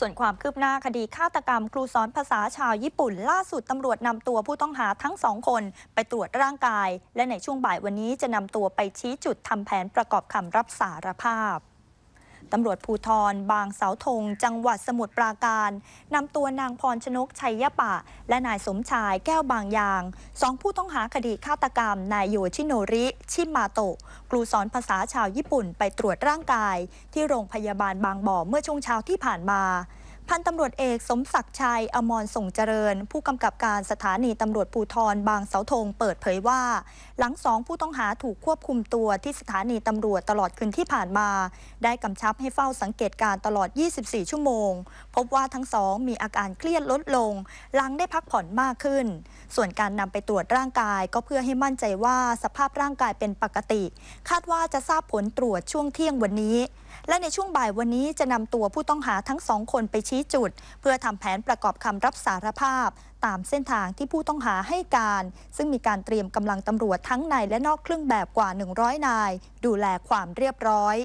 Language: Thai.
ส่วนความคืบหน้าคดีฆาตกรรม ครูสอนภาษาชาวญี่ปุ่น ล่าสุดตำรวจนำตัวผู้ต้องหาทั้งสองคน ไปตรวจร่างกาย และในช่วงบ่ายวันนี้จะนำตัวไปชี้จุดทำแผนประกอบคำรับสารภาพ ตำรวจภูทรบางเสาธง จังหวัดสมุทรปราการนำตัวนางพรชนกชัยยปะ และนายสมชายแก้วบางยางสองผู้ต้องหาคดีฆาตกรรม นายโยชิโนริ ชิมาโตะครูสอนภาษาชาวญี่ปุ่นไปตรวจร่างกาย ที่โรงพยาบาลบางบ่อเมื่อช่วงเช้าที่ผ่านมา พันตำรวจเอกสมศักดิ์ชัย อมรส่งเจริญ ผู้กำกับการสถานีตำรวจภูทรบางเสาธงเปิดเผยว่า หลังสองผู้ต้องหาถูกควบคุมตัวที่สถานีตำรวจตลอดคืนที่ผ่านมา ได้กำชับให้เฝ้าสังเกตการตลอด 24 ชั่วโมง พบว่าทั้งสองมีอาการเครียดลดลง หลังได้พักผ่อนมากขึ้น ส่วนการนำไปตรวจร่างกายก็เพื่อให้มั่นใจว่าสภาพร่างกายเป็นปกติ คาดว่าจะทราบผลตรวจช่วงเที่ยงวันนี้ และในช่วงบ่ายวันนี้จะนำตัวผู้ต้องหาทั้งสองคนไปชี้จุด เพื่อทำแผนประกอบคำรับสารภาพ ตามเส้นทางที่ผู้ต้องหาให้การ ซึ่งมีการเตรียมกำลังตำรวจทั้งในและนอกเครื่องแบบกว่า 100 นาย ดูแลความเรียบร้อย